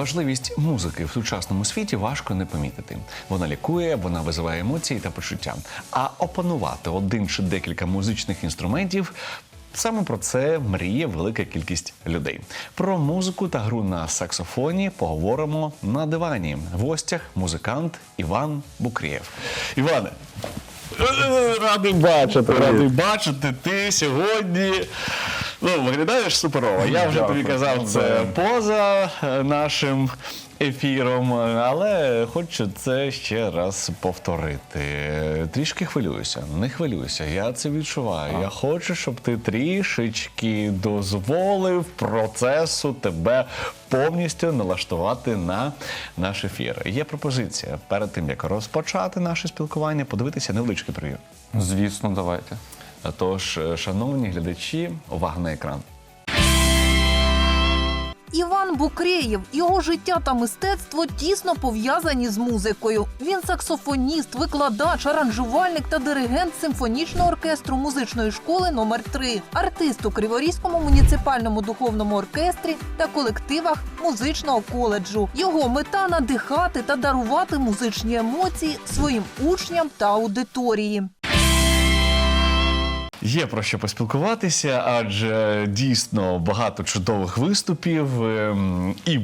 Важливість музики в сучасному світі важко не помітити. Вона лікує, вона визиває емоції та почуття. А опанувати один чи декілька музичних інструментів. Саме про це мріє велика кількість людей. Про музику та гру на саксофоні поговоримо на дивані. В гостях музикант Іван Букрієв. Іване, радий бачити, радий бачити. Ти сьогодні ну, виглядаєш суперово. Я вже тобі казав це поза е, нашим ефіром, але хочу це ще раз повторити. Трішки хвилююся, не хвилюйся, я це відчуваю. Я хочу, щоб ти трішечки дозволив процесу тебе повністю налаштувати на наш ефір. Є пропозиція перед тим, як розпочати наше спілкування, подивитися невеличкий прийом. Звісно, давайте. Тож, е, шановні глядачі, увага на екран. Іван Букреєв, його життя та мистецтво тісно пов'язані з музикою. Він саксофоніст, викладач, аранжувальник та диригент симфонічного оркестру музичної школи номер 3 артист у Криворізькому муніципальному духовному оркестрі та колективах музичного коледжу. Його мета надихати та дарувати музичні емоції своїм учням та аудиторії. Є про що поспілкуватися, адже дійсно багато чудових виступів ем, і.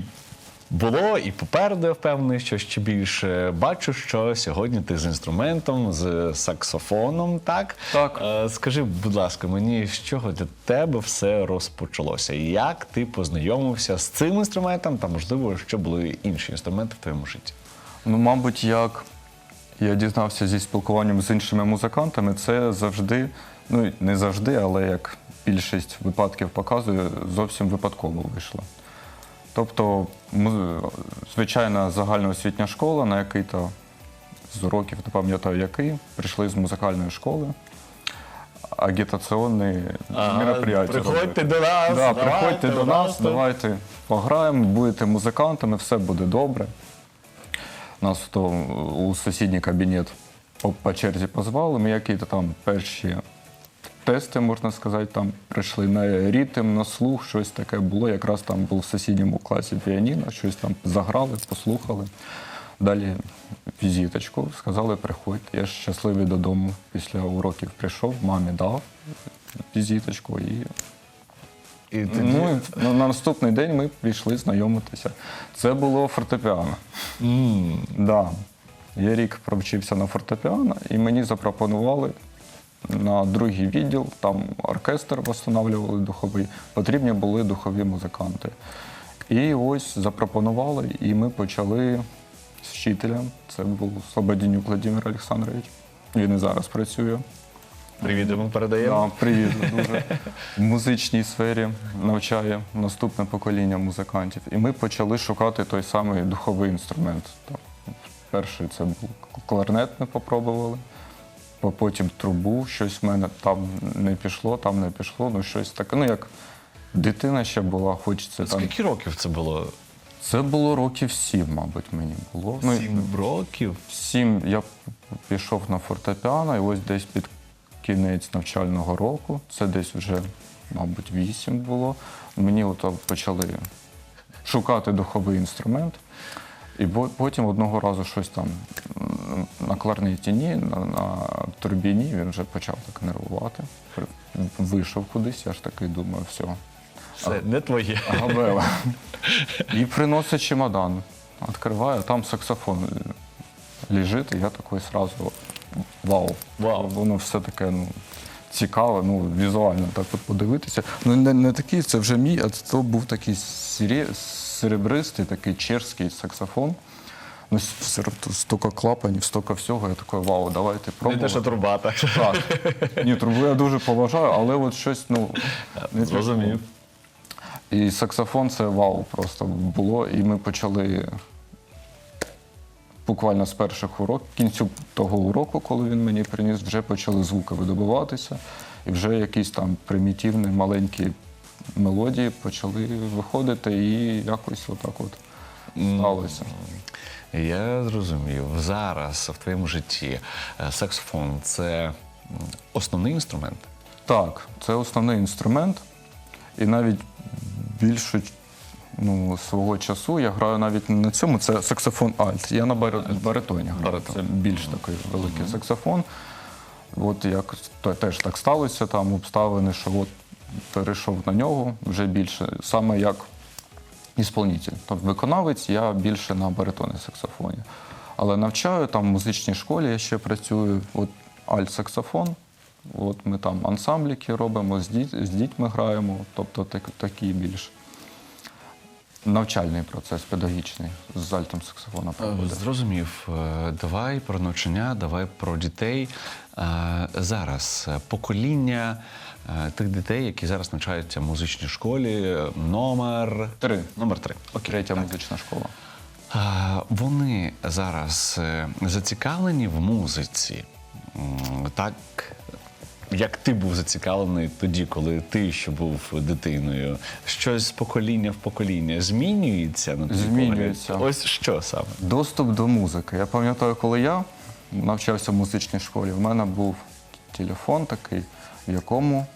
Було і попереду я впевнений, що ще більше. Бачу, що сьогодні ти з інструментом, з саксофоном, так? Так. Е, скажи, будь ласка, мені з чого для тебе все розпочалося? Як ти познайомився з цим інструментом, та можливо, що були інші інструменти в твоєму житті? Ну, мабуть, як я дізнався зі спілкуванням з іншими музикантами, це завжди, ну не завжди, але як більшість випадків показує, зовсім випадково вийшло. Тобто, звичайна загальноосвітня школа, на який-то з уроків, не пам'ятаю який, прийшли з музикальної школи. Агітаційні мероприятия. приходьте робити. до нас, Да, давайте, приходьте до нас, давайте пограємо, будете музикантами, все буде добре. Нас то у сусідній кабінет по, по черзі позвали. Ми якісь там перші тести, можна сказати, там прийшли на ритм, на слух, щось таке було. Якраз там був в сусідньому класі піаніно, щось там заграли, послухали. Далі візиточку, сказали, приходьте. Я ж щасливий додому після уроків прийшов, мамі дав візиточку і І тоді... Ну, і на на наступний день ми пішли знайомитися. Це було фортепіано. М, Да. Я рік провчився на фортепіано, і мені запропонували на другий відділ, там оркестр встановлювали духовий, потрібні були духові музиканти. І ось запропонували, і ми почали з вчителем. Це був Слободінюк Владимир Олександрович. Він і зараз працює. Привіт йому передаємо. Да, привіт, дуже в музичній сфері навчає наступне покоління музикантів. І ми почали шукати той самий духовий інструмент. Перший це був кларнет, ми попробували. По- Потім трубу, щось в мене там не пішло, там не пішло, ну щось таке. Ну як дитина ще була, хочеться там. Скільки років це було? Це було років сім, мабуть, мені було. Ну, Сім років. Сім я пішов на фортепіано, і ось десь під кінець навчального року, це десь вже, мабуть, вісім було. Мені от почали шукати духовий інструмент. І потім одного разу щось там на кларнеті ні, на, на турбіні він вже почав так нервувати. Вийшов кудись, я ж такий думаю, все, Це не твоє. Габела. І приносить чемодан. Відкриваю, там саксофон лежить, і я такий сразу вау. Вау. Воно все таке ну, цікаве, ну, візуально так от подивитися. Ну, не, не такий, це вже мій, а це був такий сірі- серебристий, такий чешський саксофон. Ну, с- с- стільки клапанів, стільки всього. Я такий, вау, давайте Не те, що труба, так. Так. Ні, трубу я дуже поважаю, але от щось, ну. Зрозумів. І саксофон це вау просто було. І ми почали буквально з перших уроків, кінцю того уроку, коли він мені приніс, вже почали звуки видобуватися, і вже якісь там примітивні маленькі мелодії почали виходити, і якось отак от сталося. Я зрозумів. Зараз в твоєму житті е, саксофон це основний інструмент. Так, це основний інструмент, і навіть більшу ну, свого часу я граю навіть не на цьому, це саксофон альт. Я на бари- баритоні граю. Баритон. Це більш такий великий саксофон. От як то теж так сталося, там обставини, що от перейшов на нього вже більше, саме як ісполнитель. Тобто виконавець, я більше на баритоні саксофоні. Але навчаю там в музичній школі, я ще працюю, от альт-саксофон. От ми там ансамбліки робимо, з, діт- з дітьми граємо, тобто так, такий більш навчальний процес, педагогічний з альтом саксофона Е, проводить. Зрозумів. Е, Давай про навчання, давай про дітей. Е, Зараз покоління тих дітей, які зараз навчаються в музичній школі, е, номер Три. Номер три. Окей. Третя музична школа. Вони зараз е, зацікавлені в музиці, так як ти був зацікавлений тоді, коли ти ще був дитиною. Щось з покоління в покоління змінюється на Змінюється. погляд? Ось що саме? Доступ до музики. Я пам'ятаю, коли я навчався в музичній школі, в мене був телефон такий, в якому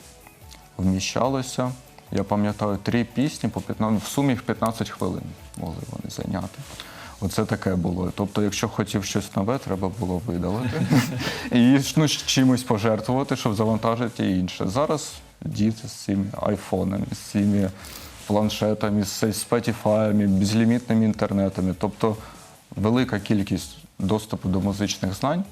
вміщалося, я пам'ятаю, три пісні по 15, в сумі їх 15 хвилин могли вони зайняти. Оце таке було. Тобто, якщо хотів щось нове, треба було видалити і ну, чимось пожертвувати, щоб завантажити інше. Зараз діти з цими айфонами, з цими планшетами, з Spotify, безлімітними інтернетами. Тобто велика кількість доступу до музичних знань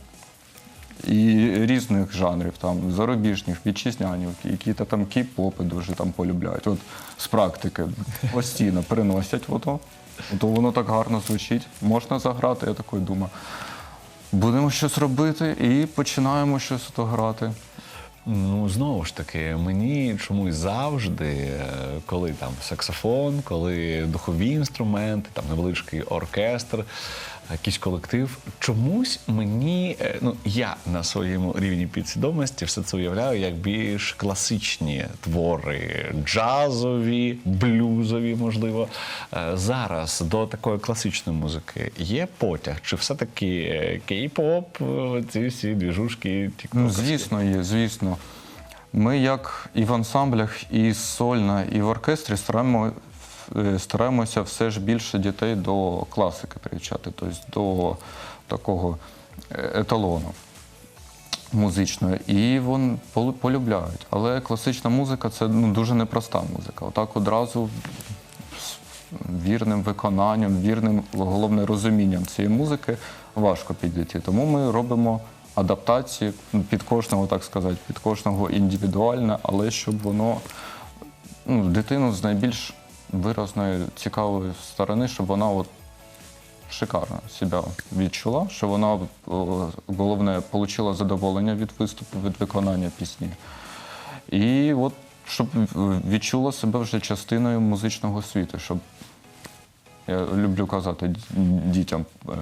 і різних жанрів, там зарубіжних, вітчизняних, які та там кей-попи дуже там полюбляють. От з практики постійно приносять воно, то воно так гарно звучить. Можна заграти, я такий думаю. Будемо щось робити і починаємо щось то грати. Ну, знову ж таки, мені чомусь завжди, е, коли там саксофон, коли духові інструменти, там невеличкий оркестр, якийсь колектив, чомусь мені, е, ну я на своєму рівні підсвідомості все це уявляю як більш класичні твори, джазові, блюзові, можливо. Е, Зараз до такої класичної музики є потяг, чи все-таки е, кей-поп, ці всі двіжушки, Ну, звісно, є, звісно. Ми, як і в ансамблях, і сольно, і в оркестрі стараємо, стараємося все ж більше дітей до класики привчати, тобто до такого е, еталону музичного. І вони полю- полюбляють. Але класична музика це ну, дуже непроста музика. Отак одразу з вірним виконанням, вірним головне розумінням цієї музики важко підійти. Тому ми робимо адаптації ну, під кожного, так сказати, під кожного індивідуальне, але щоб воно ну, дитину з найбільш виразної, цікавої сторони, щоб вона от шикарно себе відчула, що вона о, головне отримала задоволення від виступу, від виконання пісні. І от щоб відчула себе вже частиною музичного світу, щоб я люблю казати дітям, е,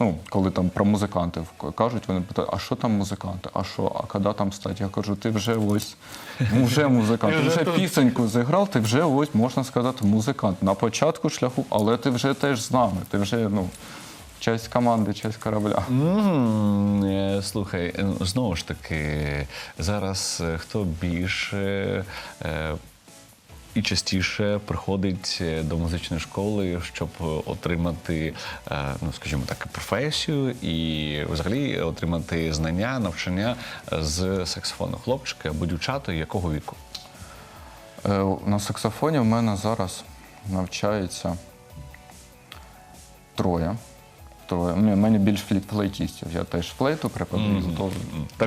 ну, коли там про музикантів кажуть, вони питають, а що там музиканти? А що, а коли там стати? Я кажу, ти вже ось ну, вже музикант, ти вже пісеньку зіграв, ти вже ось можна сказати музикант. На початку шляху, але ти вже теж з нами. Ти вже ну, часть команди, часть корабля. Е, Слухай, е, ну, знову ж таки, зараз е, хто більше е, і частіше приходить е, до музичної школи, щоб е, отримати, е, ну скажімо так, професію і взагалі отримати знання, навчання з саксофону. Хлопчики або дівчата якого віку? Е, На саксофоні в мене зараз навчається троє. Троє. У мене більш флейт- флейтістів. Я теж флейту преподаю. то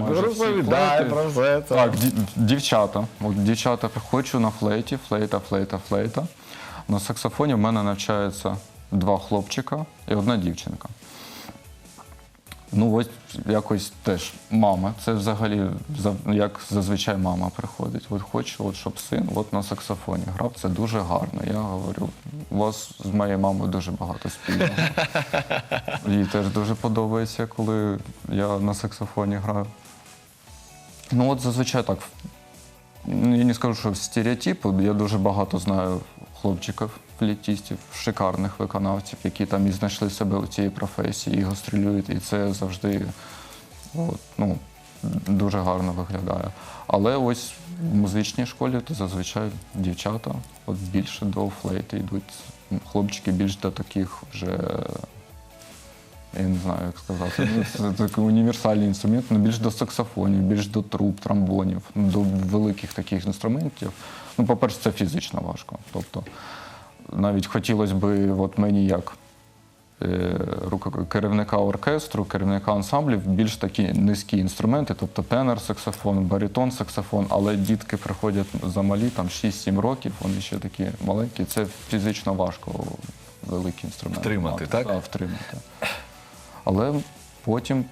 майже всі флейти. про це. Так, ді- дівчата. От дівчата хочу на флейті, флейта, флейта, флейта. На саксофоні в мене навчаються два хлопчика і одна дівчинка. Ну, ось якось теж мама. Це взагалі як зазвичай мама приходить. От хоче, от щоб син от на саксофоні грав. Це дуже гарно. Я говорю, у вас з моєю мамою дуже багато спільного. Їй теж дуже подобається, коли я на саксофоні граю. Ну, от зазвичай так. Ну, Я не скажу, що стереотипи. Я дуже багато знаю хлопчиків, флітістів, шикарних виконавців, які там і знайшли себе у цій професії і гастролюють. І це завжди от, ну, дуже гарно виглядає. Але ось в музичній школі то зазвичай дівчата от більше до флейти йдуть. Хлопчики більш до таких вже. Я не знаю, як сказати. Ну, Це такий універсальний інструмент, але більш до саксофонів, більш до труб, тромбонів, ну, до великих таких інструментів. Ну, по-перше, це фізично важко. Тобто, навіть хотілося б, от мені як е, керівника оркестру, керівника ансамблів, більш такі низькі інструменти, тобто тенор, саксофон, баритон, саксофон, але дітки приходять замалі, там 6-7 років, вони ще такі маленькі. Це фізично важко великі інструменти. Втримати, мати. так? Так, втримати. Але потім,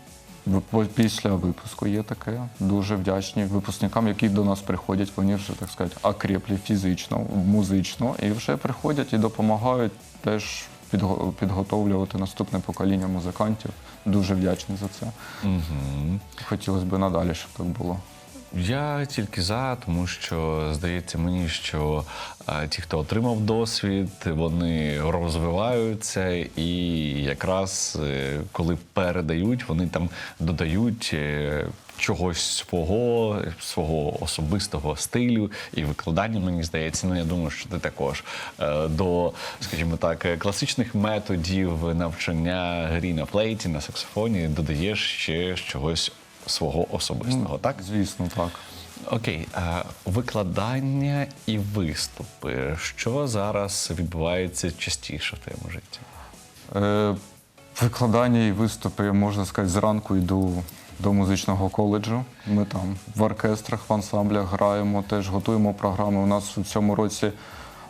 після випуску, є таке. Дуже вдячні випускникам, які до нас приходять. Вони вже, так сказати, окреплі фізично, музично, і вже приходять і допомагають теж підго- підготовлювати наступне покоління музикантів. Дуже вдячний за це. Угу. Хотілося б надалі, щоб так було. Я тільки за, тому що здається мені, що ті, хто отримав досвід, вони розвиваються, і якраз е, коли передають, вони там додають. е, Чогось свого, свого особистого стилю і викладання, мені здається. Ну я думаю, що ти також е, до, скажімо так, класичних методів навчання грі на флейті, на саксофоні додаєш ще чогось свого особистого, так? Звісно, так. Окей, викладання і виступи. Що зараз відбувається частіше в твоєму житті? Е, викладання і виступи, можна сказати, зранку йду до музичного коледжу. Ми там в оркестрах, в ансамблях граємо, теж готуємо програми. У нас у цьому році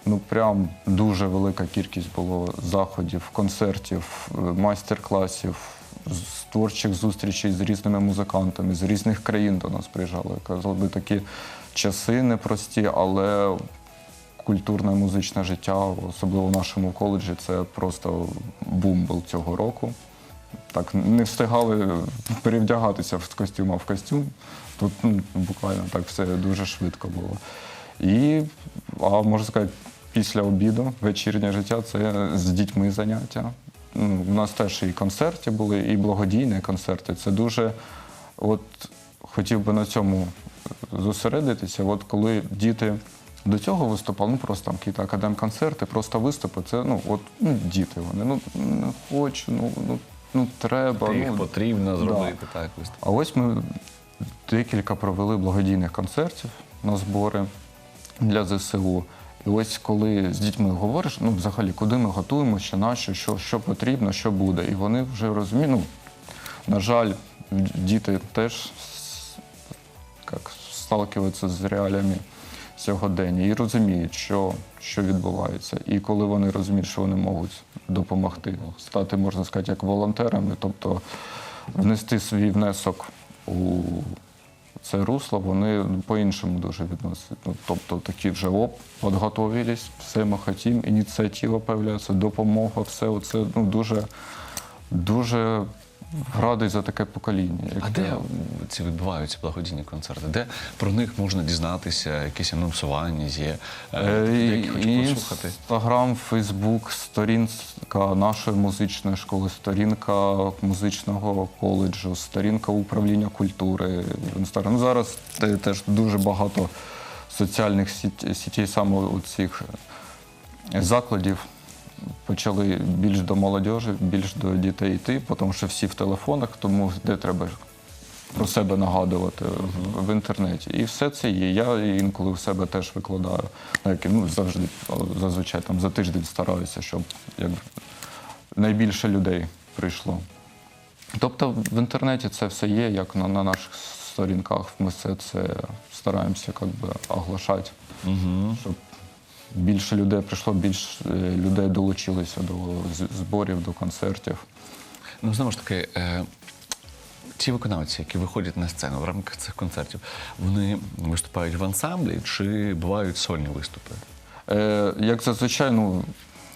ну прям дуже велика кількість було заходів, концертів, е, майстер-класів, з- творчих зустрічей з різними музикантами з різних країн до нас приїжджали. Казали такі часи непрості, але культурне музичне життя, особливо в нашому коледжі, це просто бум був цього року. Так, не встигали перевдягатися в костюм, а в костюм. Тут ну, буквально так все дуже швидко було. І, а можна сказати, після обіду, вечірнє життя це з дітьми заняття. У нас теж і концерти були, і благодійні концерти. Це дуже, от хотів би на цьому зосередитися. От коли діти до цього виступали, ну просто там якісь академ-концерти, просто виступи, це ну, от, ну, діти вони. Ну, не хочу, ну, ну, ну треба. Їх ну, потрібно да. зробити так. виступ. а ось ми декілька провели благодійних концертів на збори для ЗСУ. І ось коли з дітьми говориш, ну взагалі, куди ми готуємося, на що, що, що потрібно, що буде. І вони вже розуміють. Ну, на жаль, діти теж як, сталкиваються з реаліями сьогодення і розуміють, що, що відбувається. І коли вони розуміють, що вони можуть допомогти, стати, можна сказати, як волонтерами, тобто внести свій внесок у це русло, вони по-іншому дуже відносять. Ну, тобто такі вже оп, підготовились, все ми хотімо, ініціатива з'являється, допомога, все це ну, дуже, дуже радий за таке покоління. А де ці відбуваються благодійні концерти? Де про них можна дізнатися, якісь анонсування є? Е, де послухати? Інстаграм, Фейсбук, сторінка нашої музичної школи, сторінка музичного коледжу, сторінка управління культури в Інстаграм. Ну, зараз теж дуже багато соціальних сіт- сітей саме у цих закладів. Почали більш до молодежі, більш до дітей йти, тому що всі в телефонах, тому де треба про себе нагадувати в- інтернеті. І все це є. Я інколи в себе теж викладаю. Ну, завжди, зазвичай там за тиждень стараюся, щоб як, найбільше людей прийшло. Тобто в інтернеті це все є, як на, на наших сторінках. Ми все це стараємося би, оголошати, щоб більше людей прийшло, більше людей долучилися до зборів, до концертів. Ну, знову ж таки, е, ті виконавці, які виходять на сцену в рамках цих концертів, вони виступають в ансамблі чи бувають сольні виступи? Е, як зазвичай, ну,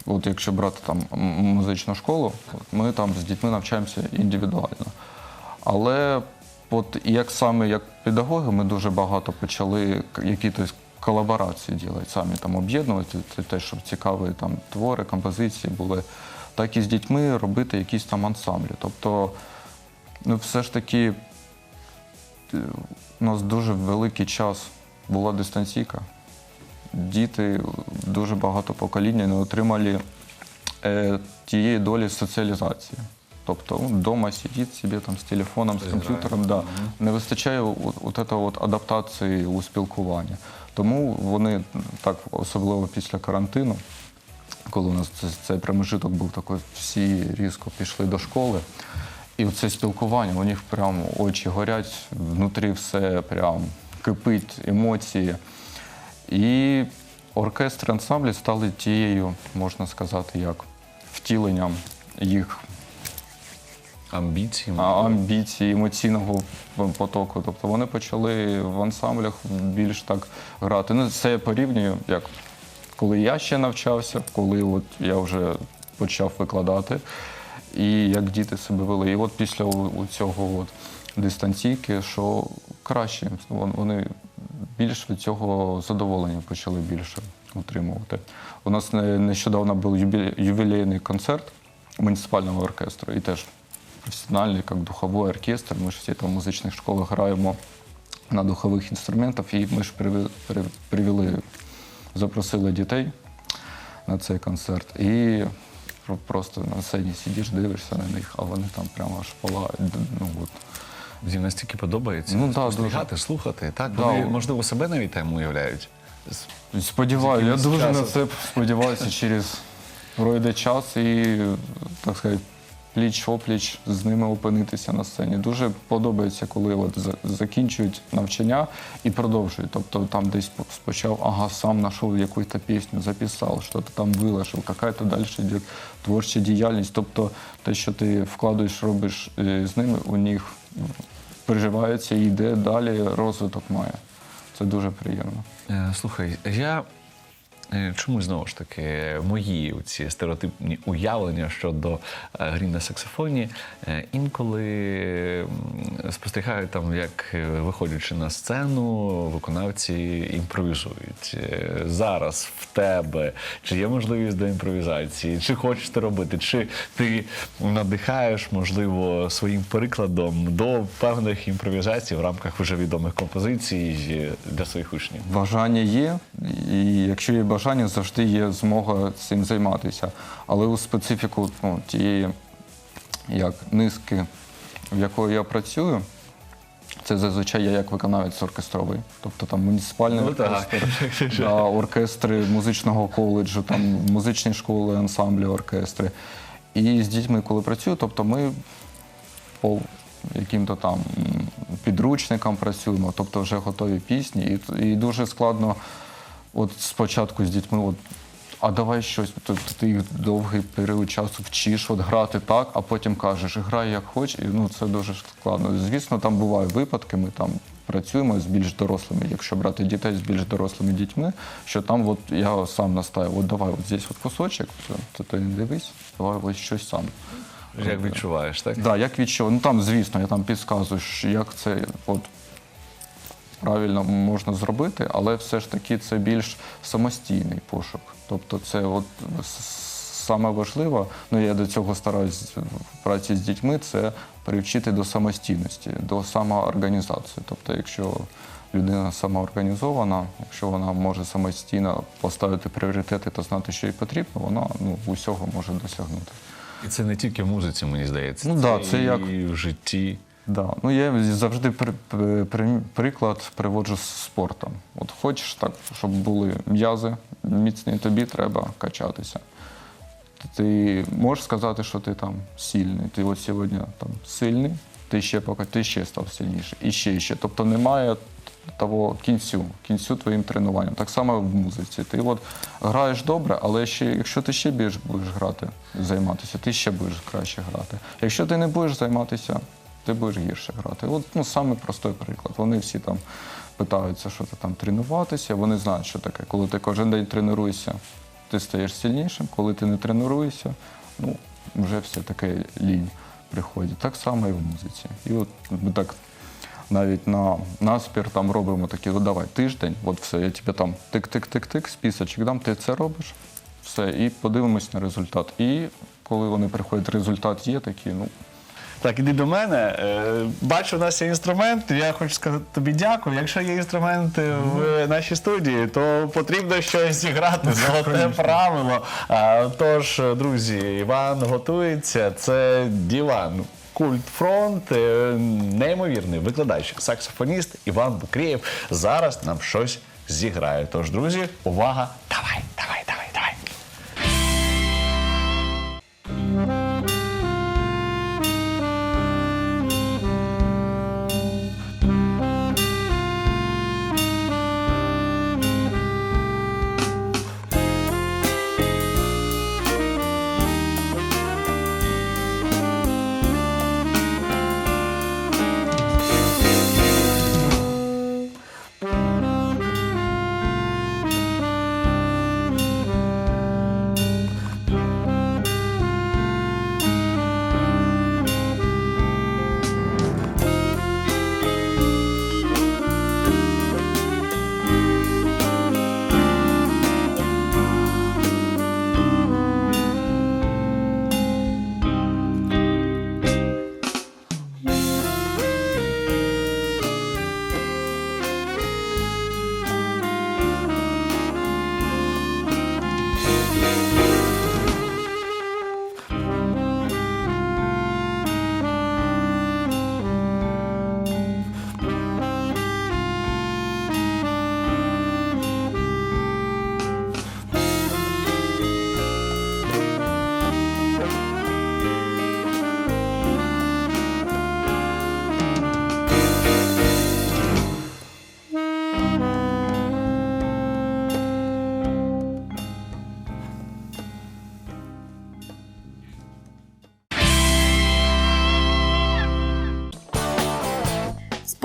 от якщо брати там музичну школу, ми там з дітьми навчаємося індивідуально. Але от як саме як педагоги, ми дуже багато почали якісь колаборації робити, самі там об'єднувати це те, щоб цікаві там твори, композиції були, так і з дітьми робити якісь там ансамблі. Тобто, ну, все ж таки, е, у нас дуже великий час була дистанційка діти дуже багато покоління не отримали е, тієї долі соціалізації. Тобто вдома сидить собі там з телефоном, з комп'ютером. Да. Не вистачає от, от от адаптації у спілкуванні. Тому вони так, особливо після карантину, коли у нас це- цей промежуток був такий, всі різко пішли до школи. І це спілкування, у них прямо очі горять, внутрі все прям кипить, емоції. І оркестр ансамблі стали тією, можна сказати, як втіленням їх Амбіції? а, амбіцій, емоційного потоку. Тобто вони почали в ансамблях більш так грати. Ну, це я порівнюю, як коли я ще навчався, коли от я вже почав викладати, і як діти себе вели. І от після у, цього от дистанційки, що краще, вон- вони більш від цього задоволення почали більше отримувати. У нас не- нещодавно був ювілейний концерт муніципального оркестру, і теж професіональний, як духовий оркестр. Ми ж всі там в музичних школах граємо на духових інструментах, і ми ж привели, запросили дітей на цей концерт. І просто на сцені сидиш, дивишся на них, а вони там прямо аж палають. Ну, от. Їм настільки подобається Ну, да, спостерігати, слухати. Так, Да, вони, можливо, себе навіть там уявляють. Сподіваюся, я дуже на це сподіваюся, через пройде час і, так сказати, пліч-опліч з ними опинитися на сцені. Дуже подобається, коли от закінчують навчання і продовжують. Тобто там десь спочав, ага, сам знайшов якусь пісню, записав, що то там виложив, яка-то далі йде творча діяльність. Тобто те, що ти вкладаєш, робиш е, з ними, у них переживається і йде далі, розвиток має. Це дуже приємно. Е, Слухай, я чомусь знову ж таки мої ці стереотипні уявлення щодо е, грі на саксофоні е, інколи спостерігаю там, як е, виходячи на сцену, виконавці імпровізують. Е, Зараз в тебе чи є можливість до імпровізації, чи хочеш ти робити, чи ти надихаєш, можливо, своїм прикладом до певних імпровізацій в рамках вже відомих композицій е, для своїх учнів. Бажання є, і якщо є бажання, завжди є змога цим займатися. Але у специфіку ну, тієї як низки, в якої я працюю, це зазвичай я як виконавець оркестровий. Тобто там муніципальний Ну, оркестр, да, оркестри музичного коледжу, там музичні школи, ансамблі, оркестри. І з дітьми, коли працюю, тобто ми по яким-то там підручникам працюємо, тобто вже готові пісні. І, і дуже складно от спочатку з дітьми, от, а давай щось, тобто ти їх довгий період часу вчиш, от грати так, а потім кажеш, грай як хочеш, і ну це дуже складно. Звісно, там бувають випадки, ми там працюємо з більш дорослими, якщо брати дітей з більш дорослими дітьми, що там от я сам настаю, от давай, от здесь от кусочок, то ти не дивись, давай ось щось сам. Як відчуваєш, так? Да, як відчув. Ну там, звісно, я там підказую, як це от правильно можна зробити, але все ж таки це більш самостійний пошук. Тобто, це от саме важливо, ну я до цього стараюсь в праці з дітьми, це привчити до самостійності, до самоорганізації. Тобто, якщо людина самоорганізована, якщо вона може самостійно поставити пріоритети та знати, що їй потрібно, вона ну, усього може досягнути. І це не тільки в музиці, мені здається. Ну да, це і як- в житті. Да. Ну, я завжди при, при, при- приклад приводжу з спортом. От хочеш так, щоб були м'язи міцні, тобі треба качатися. Ти можеш сказати, що ти там сильний. Ти от сьогодні там сильний, ти ще поки ти ще став сильніший. І ще, і ще. Тобто немає того кінцю, кінцю твоїм тренуванням. Так само в музиці. Ти от граєш добре, але ще, якщо ти ще більш будеш грати, займатися, ти ще будеш краще грати. Якщо ти не будеш займатися, ти будеш гірше грати. От ну, саме простий приклад. Вони всі там питаються, що ти там тренуватися. Вони знають, що таке. Коли ти кожен день тренуєшся, ти стаєш сильнішим. Коли ти не тренуєшся, ну вже все таке лінь приходить. Так само і в музиці. І от ми так навіть на наспір там робимо такі, ну давай тиждень, от все, я тебе там тик-тик-тик-тик, списочок дам, ти це робиш, все, і подивимось на результат. І коли вони приходять, результат є такий, ну Так, іди до мене. Е, Бачу, у нас є інструмент. Я хочу сказати тобі дякую. Якщо є інструменти в нашій студії, то потрібно щось зіграти. Золоте правило. Тож, друзі, Іван готується. Це діван. Культ фронт, е, неймовірний викладач, саксофоніст Іван Букрієв зараз нам щось зіграє. Тож, друзі, увага! Давай, давай.